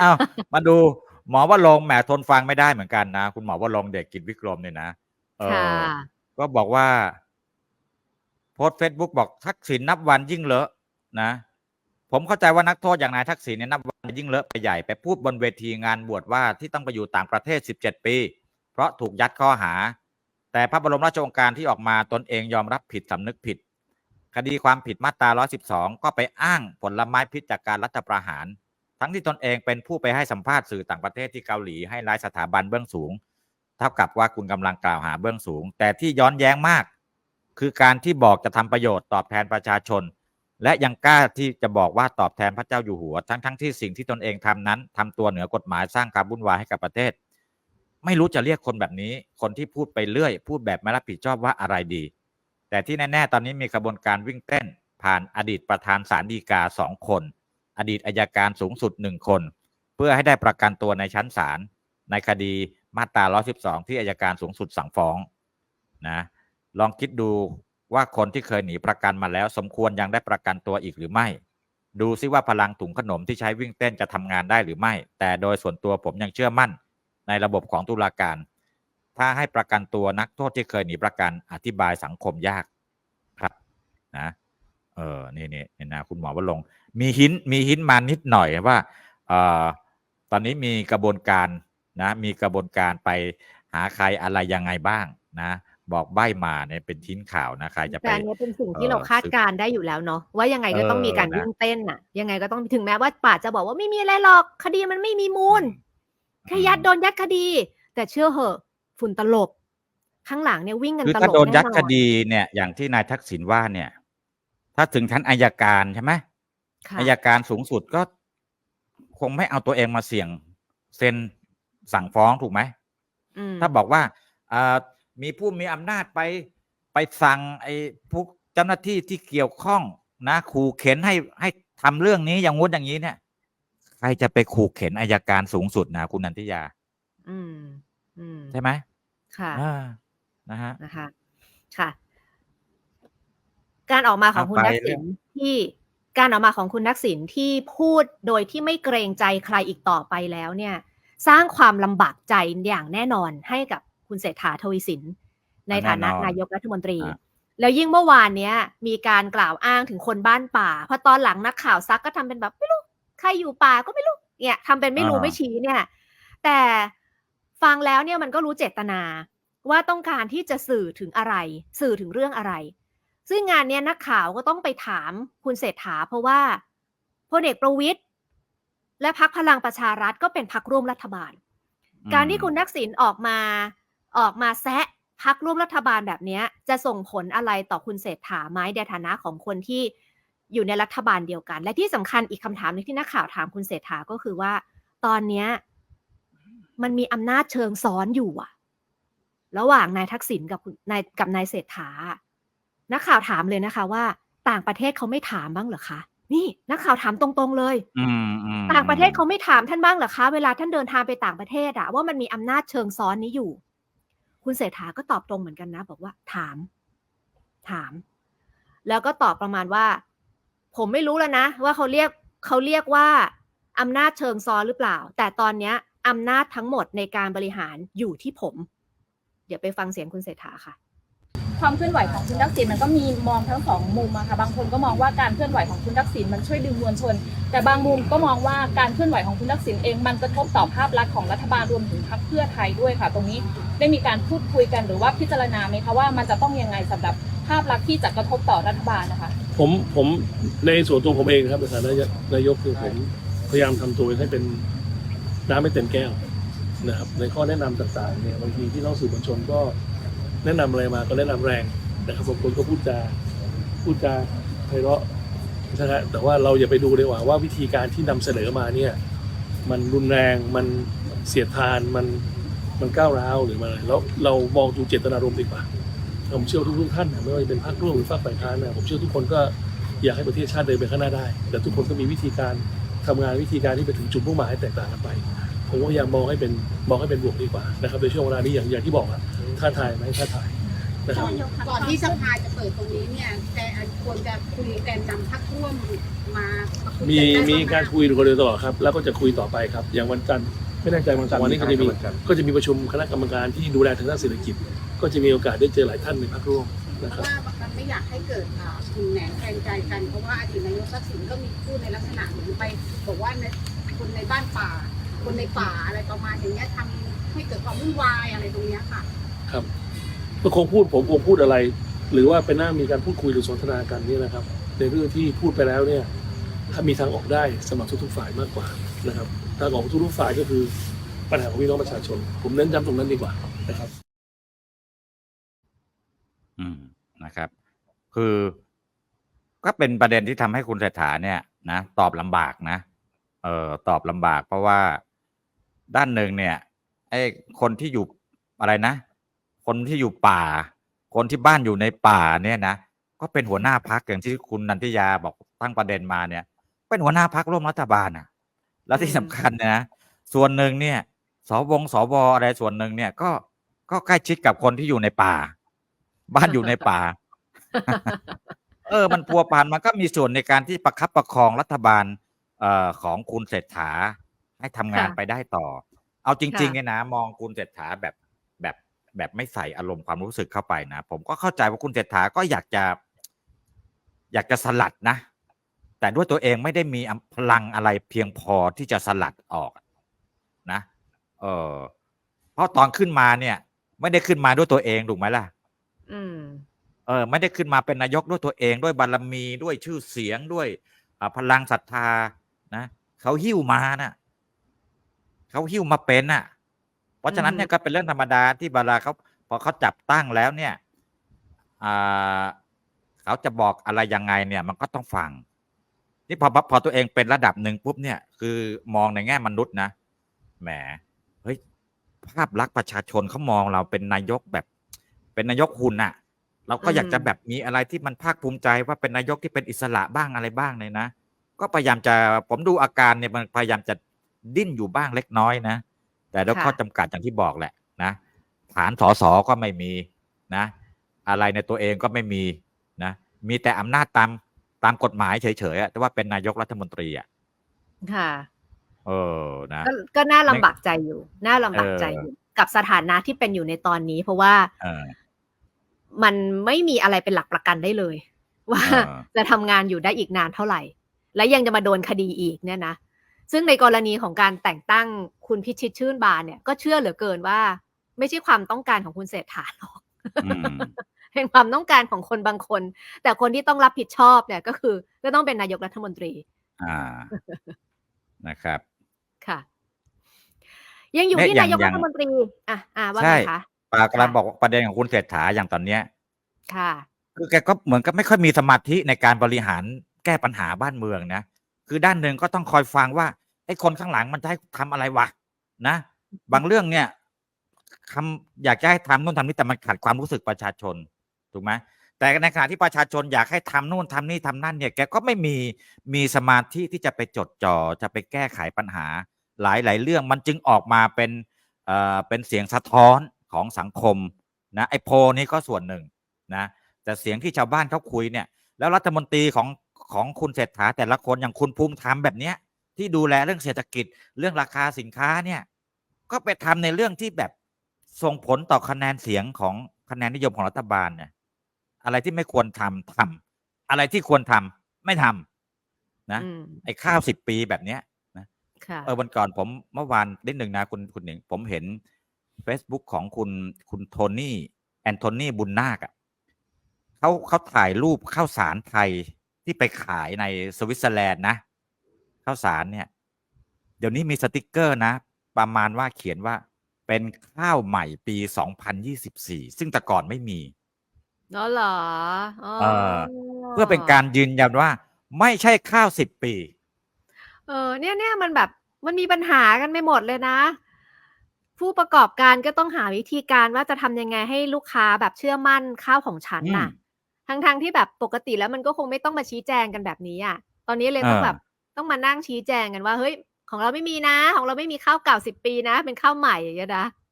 อ้าวมาดูหมอว่าลงค์แหมทนฟังไม่ได้เหมือนกันนะ คุณหมอว่าลงค์เด็กกิจวิกรมเนี่ยนะเอค่ะอก็บอกว่า โพสเฟซบุ๊กบอกทักษิณนับวันยิ่งเลอะนะ ผมเข้าใจว่านักโทษอย่างนายทักษิณเนี่ยนับวันยิ่งเลอะไปใหญ่ไปพูดบนเวทีงานบวชว่าที่ต้องไปอยู่ต่างประเทศ 17 ปี เพราะถูกยัดข้อหา แต่พระบรมราชโองการที่ออกมาตนเองยอมรับผิดสำนึกผิด คดีความผิดมาตรา 112 ก็ไปอ้างผลไม้พิษจากการรัฐประหาร ทั้งที่ตนเองเป็นผู้ไปให้สัมภาษณ์สื่อต่างประเทศที่เกาหลีให้ร้ายสถาบันเบื้องสูง เท่ากับว่าคุณกำลังกล่าวหาเบื้องสูง แต่ที่ย้อนแย้งมาก คือการที่บอกจะทำประโยชน์ตอบแทนประชาชน และยังกล้าที่จะบอกว่าตอบแทนพระเจ้าอยู่หัว ทั้งทั้งที่สิ่งที่ตนเองทำนั้นทำตัวเหนือกฎหมายสร้างความวุ่นวายให้กับประเทศ ไม่รู้จะเรียกคนแบบนี้ คนที่พูดไปเรื่อย พูดแบบไม่รับผิดชอบว่าอะไรดี แต่ที่แน่ ๆ ตอนนี้มีกระบวนการวิ่งเต้นผ่านอดีตประธานศาลฎีกาสองคน อดีตอายการสูงสุดหนึ่งคน เพื่อให้ได้ประกันตัวในชั้นศาลในคดีมาตรา 112 ที่อายการสูงสุดสั่งฟ้องนะลองคิดดูว่าคนที่เคยหนีประกันมาแล้ว สมควรยังได้ประกันตัวอีกหรือไม่ ดูซิว่าพลังถุงขนมที่ใช้วิ่งเต้นจะทำงานได้หรือไม่ แต่โดยส่วนตัวผมยังเชื่อมั่นในระบบของตุลาการ ถ้าให้ประกันตัวนักโทษที่เคยหนีประกันอธิบายสังคมยากครับนะเออนี่นี่นี่นะคุณหมอว่าลง มีหินมีหินมานิดหน่อยว่าเอ่อตอนนี้มีกระบวนการนะมีกระบวนการไปหาใครอะไรยังไงบ้างนะบอกใบ้มาเนี่ยเป็นทิ้นข่าวนะใครจะไปแต่อันเนี้ยเป็นสิ่งที่เอ่อเราคาดการณ์ได้อยู่แล้วเนาะว่ายังไงก็ต้องมีการเออนะวิ่งเต้นน่ะยังไงก็ต้องถึงแม้ว่าป่าจะบอกว่าไม่มีอะไรหรอกคดีมันไม่มีมูลแค่ยัดโดนยัดคดี แต่เชื่อเหอะฝุ่นตลบ ข้างหลังเนี่ยวิ่งกันคือตลถ้าบโดนยัดแอคดีเนี่ย อย่างที่นายทักษิณว่าเนี่ย ถ้าถึงชั้นอายการใช่ไหม ค่ะ อายการสูงสุดก็คงไม่เอาตัวเองมาเสี่ยงเซ็นสั่งฟ้องถูกไหม อืมถ้าบอกว่าอ่ามีผู้มีอำนาจไปไปสั่งไอ้พวกเจ้าหน้าที่ที่เกี่ยวข้องนะขู่เข็นให้ให้ทำเรื่องนี้อย่างงู้นอย่างนี้เนี่ย ใครจะไปขู่เข็นอายการสูงสุดนะคุณนันทิยา อืม อืม ใช่ไหมค่ะ อ่านะฮะ นะคะ ค่ะ การออกมาของเอาคุณไปทักษิณที่ การออกมาของคุณทักษิณที่พูดโดยที่ไม่เกรงใจใครอีกต่อไปแล้วเนี่ยสร้างความลำบากใจอย่างแน่นอนให้กับคุณเศรษฐาทวีสิน ในฐานะแน่นอนนายกรัฐมนตรีอะแล้วยิ่งเมื่อวานเนี้ยมีการกล่าวอ้างถึงคนบ้านป่าพอตอนหลังนักข่าวซักก็ทำเป็นแบบไม่รู้ใครอยู่ป่าก็ไม่รู้เนี่ยทำเป็นไม่รู้ไม่ชี้เนี่ย แต่ฟังแล้วเนี่ยมันก็รู้เจตนาว่าต้องการที่จะสื่อถึงอะไร สื่อถึงเรื่องอะไร ซึ่งงานนี้นักข่าวก็ต้องไปถามคุณเศรษฐา เพราะว่าพลเอกประวิตยและพักพลังประชารัฐก็เป็นพักร่วมรัฐบาล การที่คุณทักษิณออกมาออกมาแซะพักร่วมรัฐบาลแบบนี้จะส่งผลอะไรต่อคุณเศรษฐาไหมในฐานะของคนที่อยู่ในรัฐบาลเดียวกัน และที่สำคัญอีกคำถามนึงที่นักข่าวถามคุณเศรษฐาก็คือว่า ตอนเนี้ยมันมีอำนาจเชิงซ้อนอยู่อะระหว่างนายทักษิณกับนายกับนายเศรษฐา นักข่าวถามเลยนะคะว่า ต่างประเทศเขาไม่ถามบ้างเหรอคะ นี่นักข่าวถามตรงๆเลยอืมอืมต่างประเทศเขาไม่ถามท่านบ้างเหรอคะ เวลาท่านเดินทางไปต่างประเทศอะว่ามันมีอำนาจเชิงซ้อนนี้อยู่ คุณเศรษฐาก็ตอบตรงเหมือนกันนะ บอกว่าถาม ถาม แล้วก็ตอบประมาณว่า ผมไม่รู้แล้วนะ ว่าเขาเรียกเขาเรียกว่าอำนาจเชิงซ้อนหรือเปล่า แต่ตอนเนี้ยอำนาจทั้งหมดในการบริหารอยู่ที่ผม เดี๋ยวไปฟังเสียงคุณเศรษฐาค่ะ ความเคลื่อนไหวของคุณทักษิณมันก็มีมองทั้งสองมุมอะค่ะบางคนก็มองว่าการเคลื่อนไหวของคุณทักษิณมันช่วยดึงมวลชน แต่บางมุมก็มองว่าการเคลื่อนไหวของคุณทักษิณเองมันกระทบต่อภาพลักษณ์ของรัฐบาลรวมถึงพรรคเพื่อไทยด้วยค่ะ ตรงนี้ได้มีการพูดคุยกันหรือว่าพิจารณาไหมคะว่ามันจะต้องยังไงสำหรับภาพลักษณ์ที่จะกระทบต่อรัฐบาลนะคะ ผมผมในส่วนตัวผมเองครับในฐานะนายกคือผมพยายามทำตัวให้เป็นน้ำไม่เต็มแก้วนะครับในข้อแนะนำต่างๆเนี่ยบางทีที่น้องสื่อมวลชนก็ แนะนำอะไรมาก็แนะนำแรงนะครับบางคนก็พูดจาพูดจาไพเราะนะฮะแต่ว่าเราอย่าไปดูเลยว่าว่าวิธีการที่นำเสนอมาเนี่ยมันรุนแรงมันเสียดทานมันมันก้าวร้าวหรือมันอะไรแล้วเรามองดูเจตนารมณ์ดีกว่าผมเชื่อทุกๆท่านนะไม่ว่าจะเป็นพรรคร่วมหรือพรรคฝ่ายค้านนะผมเชื่อทุกคนก็อยากให้ประเทศชาติเดินไปข้างหน้าได้ แต่ทุกคนก็มีวิธีการทำงานวิธีการที่ไปถึงจุดมุ่งหมายแตกต่างกันไป ผมก็พยายามมองให้เป็นมองให้เป็นบวกดีกว่านะครับในช่วงเวลานี้อย่างอย่างที่บอกอะ ท้าทายไหมท้าทายนะครับก่อนที่สภาจะเปิดตรงนี้เนี่ยแกควรจะคุยแกนนำพักร่วมมามาคุยมีกันได้มีบ้งไหการคุยกันโดยตลอดครับ แล้วก็จะคุยต่อไปครับ อย่างวันจันทร์ไม่แน่ใจวันจันทร์วันนี้ก็จะมีก็จะมีประชุมคณะกรรมการที่ดูแลทางด้านเศรษฐกิจ ก็จะมีโอกาสได้เจอหลายท่านในพักร่วมเพนะครับราะว่ามันไม่อยากให้เกิดอ่าคุณแหนงแคลงใจกันเพราะว่าอดีตนายกทักษิณก็มีพูดในลักษณะเหมือนไปบอกว่าในคนในบ้านป่า คนในป่าอะไรประมาณอย่างเงี้ยทำให้เกิดความวุ่นวายอะไรตรงเนี้ยค่ะ ครับก็คงพูดผมคงพูดอะไร หรือว่าเป็นหน้ามีการพูดคุยหรือสนทนากันเนี่ยนะครับ ในเรื่องที่พูดไปแล้วเนี่ย ถ้ามีทางออกได้สมัครทุกๆฝ่ายมากกว่านะครับทางออกทุกๆฝ่ายก็คือปัญหาของพี่น้องประชาชน ผมเน้นย้ำตรงนั้นดีกว่านะครับ อืมนะครับ คือก็เป็นประเด็นที่ทำให้คุณเศรษฐาเนี่ยนะตอบลำบากนะ เออตอบลำบากเพราะว่าด้านหนึ่งเนี่ยไอ้คนที่อยู่อะไรนะ คนที่อยู่ป่า คนที่บ้านอยู่ในป่าเนี่ยนะก็เป็นหัวหน้าพักอย่างที่คุณนันทิยาบอกตั้งประเด็นมาเนี่ย เป็นหัวหน้าพักร่วมรัฐบาลอะ แล้วที่สำคัญเนยนะส่วนหนึ่งเนี่ยสวงสวอะไรส่วนหนึ่งเนี่ยก็ก็ใกล้ชิดกับคนที่อยู่ในป่า บ้านอยู่ในป่า เออ มันพัวพันมันก็มีส่วนในการที่ประคับประคองรัฐบาลเอ่อของคุณเศรษฐาให้ทำงานค่ะไปได้ต่อ เอาจริงค่ะๆเนี่ยนะมองคุณเศรษฐาแบบ แบบแบบไม่ใส่อารมณ์ความรู้สึกเข้าไปนะ ผมก็เข้าใจว่าคุณเศรษฐาก็อยากจะ อยากจะสลัดนะ แต่ด้วยตัวเองไม่ได้มีอำพลังอะไรเพียงพอที่จะสลัดออกนะ เออเพราะตอนขึ้นมาเนี่ย ไม่ได้ขึ้นมาด้วยตัวเองถูกไหมล่ะ อืม เออ ไม่ได้ขึ้นมาเป็นนายกด้วยตัวเองด้วยบารมีด้วยชื่อเสียงด้วยอ่าพลังศรัทธานะเขาหิ้วมานะ่ะเขาหิ้วมาเป็นน่ะ เพราะฉะนั้นเนี่ยก็เป็นเรื่องธรรมดาที่เวลาเขาพอเขาจับตั้งแล้วเนี่ยอ่าเขาจะบอกอะไรยังไงเนี่ย มันก็ต้องฟัง นี่พอพอตัวเองเป็นระดับหนึ่งปุ๊บเนี่ย คือมองในแง่มนุษย์นะแหมเฮ้ยภาพลักษณ์ประชาชนเขามองเราเป็นนายกแบบ เป็นนายกหุ่นน่ะเราก็อยากจะอืมแบบมีอะไรที่มันภาคภูมิใจว่าเป็นนายกที่เป็นอิสระบ้างอะไรบ้างเลยนะก็พยายามจะผมดูอาการเนี่ยมันพยายามจะดิ้นอยู่บ้างเล็กน้อยนะ แต่ด้วยข้อจำกัดอย่างที่บอกแหละนะฐานสสก็ไม่มีนะอะไรในตัวเองก็ไม่มีนะมีแต่อำนาจตามตามกฎหมายเฉยๆอะแต่ว่าเป็นนายกรัฐมนตรีอะค่ะ เออนะก็ก็น่าลำบากใจอยู่ น่าลำบากใจเออออยู่ กับสถานะที่เป็นอยู่ในตอนนี้ เพราะว่าเออมันไม่มีอะไรเป็นหลักประกันได้เลย ว่าเออจะทำงานอยู่ได้อีกนานเท่าไหร่ และยังจะมาโดนคดีอีกเนี่ยนะ ซึ่งในกรณีของการแต่งตั้งคุณพิชิตชื่นบานเนี่ยก็เชื่อเหลือเกินว่า ไม่ใช่ความต้องการของคุณเศรษฐาหรอกอืมเป็นความต้องการของคนบางคน แต่คนที่ต้องรับผิดชอบเนี่ยก็คือ ก็ต้องเป็นนายกรัฐมนตรี อ่านะครับ ค่ะ ยังอยู่เนี่ยที่อย่างนายกอย่ารังฐมนตรี อะอะว่าใช่ไงคะปากกำลังค่ะบอกประเด็นของคุณเศรษฐาอย่างตอนเนี้ย ค่ะคือแกก็เหมือนกับไม่ค่อยมีสมาธิในการบริหารแก้ปัญหาบ้านเมืองนะคือด้านหนึ่งก็ต้องคอยฟังว่า ไอ้คนข้างหลังมันจะให้ทำอะไรวะนะ บางเรื่องเนี่ยคำอยากจะให้ทำนู่นทำนี่แต่มันขัดความรู้สึกประชาชนถูกไหมแต่ในขณะที่ประชาชนอยากให้ทำนู่นทำนี่ทำนั่นเนี่ยแกก็ไม่มีมีสมาธิที่จะไปจดจ่อจะไปแก้ไขปัญหา หลายหลายๆเรื่องมันจึงออกมาเป็นเอ่อเป็นเสียงสะท้อนของสังคมนะไอ้โพลนี้ก็ส่วนหนึ่งนะแต่เสียงที่ชาวบ้านเขาคุยเนี่ย แล้วรัฐมนตรีของของคุณเศรษฐาแต่ละคนอย่างคุณภูมิธรรมแบบเนี้ย ที่ดูแลเรื่องเศรษฐกิจเรื่องราคาสินค้าเนี่ย ก็ไปทำในเรื่องที่แบบส่งผลต่อคะแนนเสียงของคะแนนนิยมของรัฐบาลเนี่ยอะไรที่ไม่ควรทำทำอะไรที่ควรทำไม่ทำนะอืมไอ้ข้าวสิบปีแบบเนี้ยค่ะเออวันก่อนผมเมื่อวานนิดหนึ่งนะคุณคุณหนิงผมเห็น Facebook ของคุณคุณโทนี่แอนโทนีบุญนาคอะ่ะเขาเขาถ่ายรูปข้าวสารไทยที่ไปขายในสวิตเซอร์แลนด์นะ ข้าวสารเนี่ย เดี๋ยวนี้มีสติกเกอร์นะ ประมาณว่าเขียนว่าเป็นข้าวใหม่ปี 2024 ซึ่งแต่ก่อนไม่มีเนาะเหรออ๋อเออเพื่อเป็นการยืนยันว่า ไม่ใช่ข้าวสิบปี เออ เนี่ยเนี่ยมันแบบมันมีปัญหากันไม่หมดเลยนะ ผู้ประกอบการก็ต้องหาวิธีการว่าจะทำยังไงให้ลูกค้าแบบเชื่อมั่นข้าวของฉันน่ะอืมทั้งทงๆที่แบบปกติแล้วมันก็คงไม่ต้องมาชี้แจงกันแบบนี้อะ ตอนนี้เลยต้องเออแบบ ต้องมานั่งชี้แจงกันว่าเฮ้ยของเราไม่มีนะ ของเราไม่มีข้าวเก่าสิบปีนะ เป็นข้าวใหม่อย่างเงี้ยนะ